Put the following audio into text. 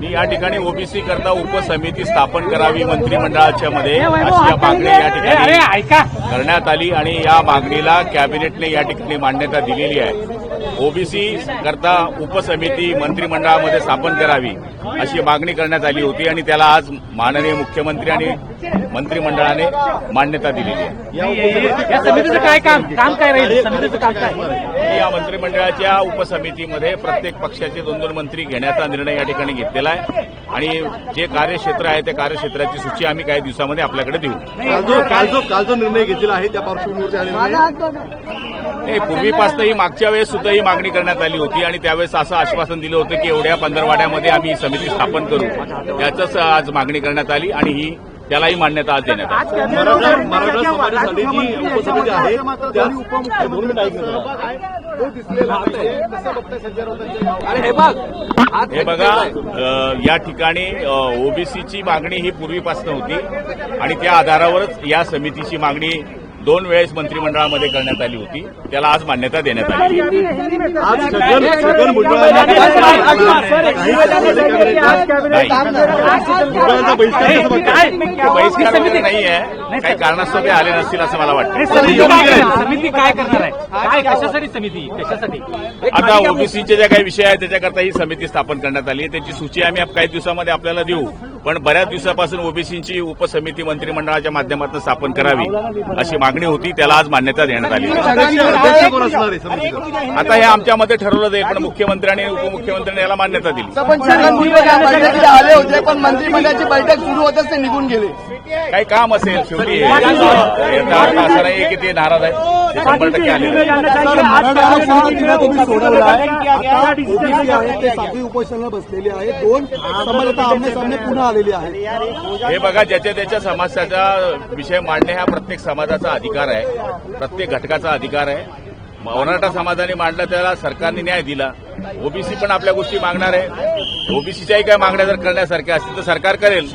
मी या ठिकाणी ओबीसी करता उपसमिती स्थापन करावी मंत्रिमंडळाच्या मध्ये अशी या मागणी या ठिकाणी करण्यात आली आणि या मागणीला कॅबिनेटने या ठिकाणी मान्यता दिलेली आहे. ओबीसी करता उपसमिती मंत्रिमंडळामध्ये स्थापन करावी अशी मागणी करण्यात आली होती आणि त्याला आज माननीय मुख्यमंत्री आणि मंत्रिमंडळाने मान्यता दिलेली आहे. या समितीचं काय काम? काम काय राहील? समितीचं काम काय? या मंत्रिमंडळाच्या उपसमितीमध्ये प्रत्येक पक्षाचे दोन दोन मंत्री घेण्याचा निर्णय या ठिकाणी घेतलेला आहे. आणि जे कार्यक्षेत्र आहे त्या कार्यक्षेत्राची सूची आम्ही काही दिवसामध्ये आपल्याकडे देऊ. काल जो काल जो निर्णय घेतलेला आहे त्या नाही पूर्वीपासून ही मागच्या वेळेस सुद्धा ही मागणी करण्यात आली होती आणि त्यावेळेस असं आश्वासन दिलं होतं की एवढ्या पंधरवाड्यामध्ये आम्ही समिती स्थापन करू. त्याचंच आज मागणी करण्यात आली आणि ही त्यालाही मान्यता आज देण्यात आली. हे बघा. या ठिकाणी ओबीसीची मागणी ही पूर्वीपासून होती आणि त्या आधारावरच या समितीची मागणी दोन वेळेस मंत्रिमंडळामध्ये करण्यात आली होती त्याला आज मान्यता देण्यात आली बहिष्कार वगैरे नाही आहे काही कारणास्तव ते आले नसतील असं मला वाटतं समिती काय करणार? आहे काय कशासाठी समिती कशासाठी आता ओबीसीचे जे काही विषय आहेत त्याच्याकरता ही समिती स्थापन करण्यात आली आहे त्याची सूची आम्ही काही दिवसामध्ये आपल्याला देऊ पण बऱ्याच दिवसापासून ओबीसीची उपसमिती मंत्रिमंडळाच्या माध्यमातून स्थापन करावी अशी मागणी होती त्याला आज मान्यता देण्यात आली. आहे. अध्यक्ष अध्यक्ष कोण असणार आहे समितीचं आता हे आमच्यामध्ये ठरवलं जाईल पण मुख्यमंत्री आणि उपमुख्यमंत्र्यांनी याला मान्यता दिली. आले होते पण मंत्रिमंडळाची बैठक सुरू होतच ते निघून गेले काही काम असेल शेवटी असा नाही की ते नाराज आहेत ते शंभर टक्के आलेले आहे. उपोषणाला बसलेले दोन सामने पुन्हा आलेली आहे. हे बघा ज्याच्या त्याच्या समाजाचा विषय मांडणे हा प्रत्येक समाजाचा अधिकार आहे. प्रत्येक घटकाचा अधिकार आहे. मराठा समाजाने मांडला त्याला सरकारने न्याय दिला. ओबीसी पण आपल्या गोष्टी मागणार आहे. ओबीसीच्याही काय मागण्या जर करण्यासारख्या असतील तर सरकार करेल.